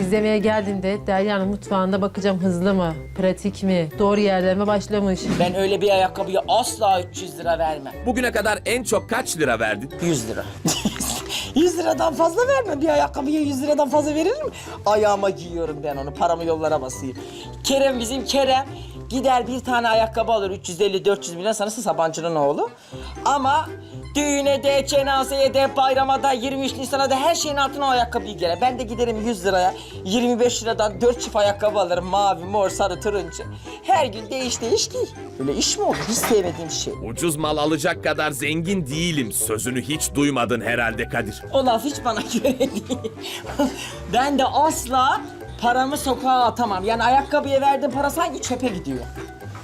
İzlemeye geldiğinde Derya'nın mutfağında bakacağım hızlı mı, pratik mi, doğru yerden mi başlamış. Ben öyle bir ayakkabıya asla 300 lira vermem. Bugüne kadar en çok kaç lira verdin? 100 lira. 100 liradan fazla verme. Bir ayakkabıya 100 liradan fazla verilir mi? Ayağıma giyiyorum ben onu. Paramı yollara basayım. Kerem bizim Kerem gider bir tane ayakkabı alır 350-400 milyon sanırsın Sabancı'nın oğlu. Ama düğüne de, cenazeye de, bayrama da, 23 Nisan'a da her şeyin altına o ayakkabıyı giyer. Ben de giderim 100 liraya 25 liradan 4 çift ayakkabı alırım. Mavi, mor, sarı, turuncu. Her gün değiş değiş giy. Öyle iş mi olur? Hiç sevmediğim şey. Ucuz mal alacak kadar zengin değilim. Sözünü hiç duymadın herhalde Kadir. O laf hiç bana göre değil. ben de asla paramı sokağa atamam. Yani ayakkabıya verdiğim para sanki çöpe gidiyor.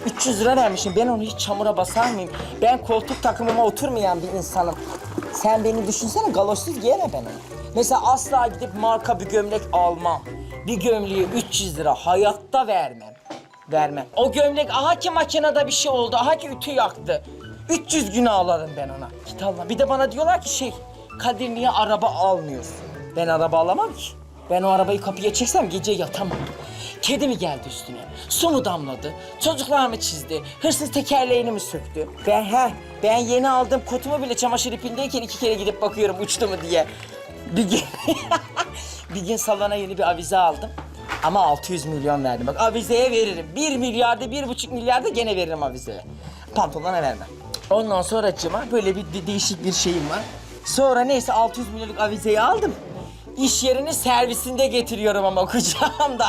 300 lira vermişim. Ben onu hiç çamura basar mıyım? Ben koltuk takımıma oturmayan bir insanım. Sen beni düşünsene galoşsuz giyeme ben onu. Mesela asla gidip marka bir gömlek almam. Bir gömleği 300 lira hayatta vermem. Vermem. O gömlek aha ki makinede bir şey oldu. Aha ki ütü yaktı. 300 gün ağlarım ben ona. Git Allah. Bir de bana diyorlar ki şey, Kadir niye araba almıyorsun? Ben araba alamam ki. Ben o arabayı kapıya çeksem gece yatamam. Kedi mi geldi üstüne? Su mu damladı? Çocuklar mı çizdi? Hırsız tekerleğini mi söktü? Ben he, ben yeni aldığım kutumu bile çamaşır ipindeyken iki kere gidip bakıyorum uçtu mu diye. Bir gün, bir gün salona yeni bir avize aldım. Ama 600 milyon verdim. Bak avizeye veririm. 1 milyarda, bir buçuk milyarda gene veririm avizeye. Pantolona vermem. Ondan sonra böyle bir de- değişik bir şeyim var. Sonra neyse 600 milyonluk avizeyi aldım. İş yerinin servisinde getiriyorum ama kucağımda.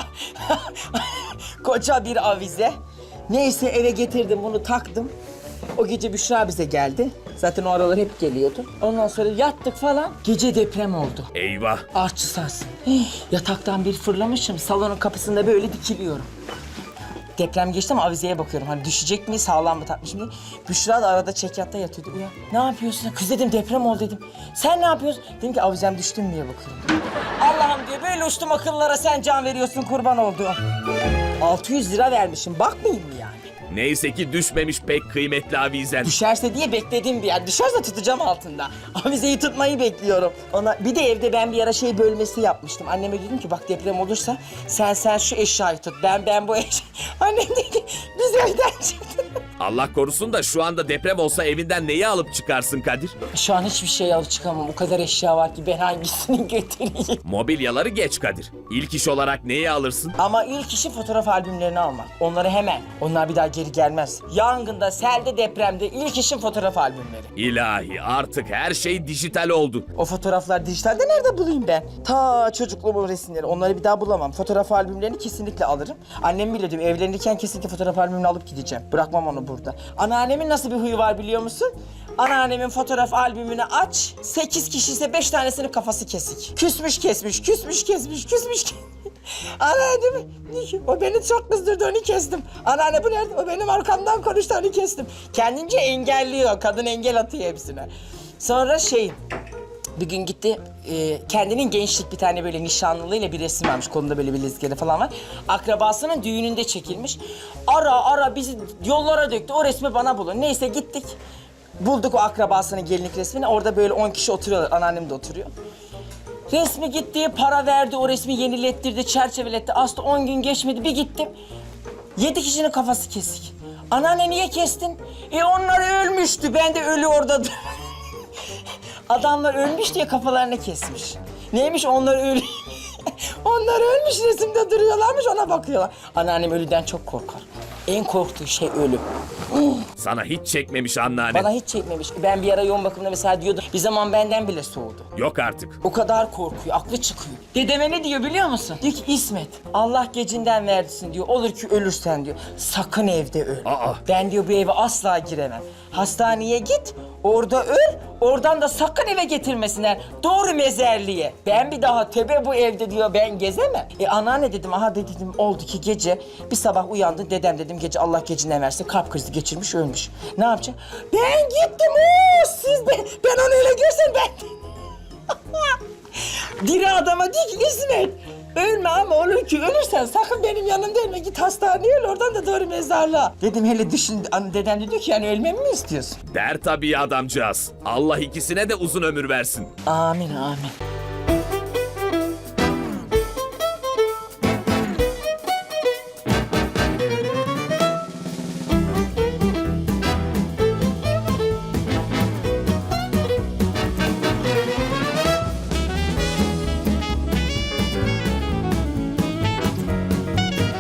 Koca bir avize. Neyse eve getirdim bunu taktım. O gece Büşra bize geldi. Zaten o aralar hep geliyordu. Ondan sonra yattık falan. Gece deprem oldu. Eyvah. Artçı sarsın. Yataktan bir fırlamışım. Salonun kapısında böyle dikiliyorum. Deprem geçti ama avizeye bakıyorum. Hani düşecek mi, sağlam mı takmışım diye. Büşra da arada çekyatta yatıyordu. Uyan. Ne yapıyorsun? Kız dedim deprem oldu dedim. Sen ne yapıyorsun? Dedim ki avizem düştü mü diye bakıyorum. Allah'ım diyor böyle uçtum akıllara sen can veriyorsun kurban olduğum. 600 lira vermişim. Bakmayayım mı yani? Neyse ki düşmemiş pek kıymetli avizen. Düşerse diye beklediğim bir yer. Düşerse tutacağım altında. Avizeyi tutmayı bekliyorum. Ona bir de evde ben bir ara şey bölmesi yapmıştım. Anneme dedim ki bak deprem olursa sen sen şu eşyayı tut. Ben ben bu eşya. Annem dedi ki biz evden çıktık. Allah korusun da şu anda deprem olsa evinden neyi alıp çıkarsın Kadir? Şu an hiçbir şey alıp çıkamam. O kadar eşya var ki ben hangisini götüreyim. Mobilyaları geç Kadir. İlk iş olarak neyi alırsın? Ama ilk işi fotoğraf albümlerini almak. Onları hemen. Onlar bir daha geri gelmez. Yangında, selde, depremde ilk işim fotoğraf albümleri. İlahi artık her şey dijital oldu. O fotoğraflar dijitalde nerede bulayım ben? Ta çocukluğumun resimleri. Onları bir daha bulamam. Fotoğraf albümlerini kesinlikle alırım. Annem bile diyor evlenirken kesinlikle fotoğraf albümünü alıp gideceğim. Bırakmam onu burada. Anneannemin nasıl bir huyu var biliyor musun? Anneannemin fotoğraf albümünü aç. Sekiz kişi ise beş tanesinin kafası kesik. Küsmüş kesmiş, küsmüş kesmiş, küsmüş kesmiş. Anneannem, o beni çok kızdırdı onu kestim. Anneanne bu nerede? O benim arkamdan konuştu onu kestim. Kendince engelliyor. Kadın engel atıyor hepsine. Sonra şey, bir gün gitti e, kendinin gençlik bir tane böyle nişanlılığıyla bir resim varmış. Kolunda böyle bir lezgede falan var. Akrabasının düğününde çekilmiş. Ara ara bizi yollara döktü. O resmi bana bulun. Neyse gittik. Bulduk o akrabasının gelinlik resmini. Orada böyle 10 kişi oturuyorlar. Anneannem de oturuyor. Resmi gitti, para verdi, o resmi yenilettirdi, çerçeveletti. Aslında 10 gün geçmedi, bir gittim. Yedi kişinin kafası kesik. Anneanne niye kestin? E onlar ölmüştü, ben de ölü orada. Adamlar ölmüş diye kafalarını kesmiş. Neymiş onlar ölü... onlar ölmüş resimde duruyorlarmış ona bakıyorlar. Anneannem ölüden çok korkar. En korktuğu şey ölüm. Sana hiç çekmemiş anneanne. Bana hiç çekmemiş. Ben bir ara yoğun bakımda mesela diyordu. Bir zaman benden bile soğudu. Yok artık. O kadar korkuyor, aklı çıkıyor. Dedeme ne diyor biliyor musun? Diyor ki İsmet, Allah gecinden verdisin diyor. Olur ki ölürsen diyor. Sakın evde öl. Aa. Ben diyor bu eve asla giremem. Hastaneye git, orada öl. Oradan da sakın eve getirmesinler. Doğru mezarlığa. Ben bir daha tebe bu evde diyor ben gezemem. E anneanne dedim, aha dedim oldu ki gece bir sabah uyandı. Dedem dedim gece Allah gecinden versin kalp krizi geçirmiş ölmüş. Ne yapacak? Ben gittim o siz ben, ben onu öyle görsem ben... Diri adama dik İsmet. Ölme ama olur ki ölürsen sakın benim yanımda ölme. Git hastaneye öl oradan da doğru mezarlığa. Dedim hele düşün. An- Dedem de diyor ki yani ölmemi mi istiyorsun? Der tabii adamcağız. Allah ikisine de uzun ömür versin. Amin amin.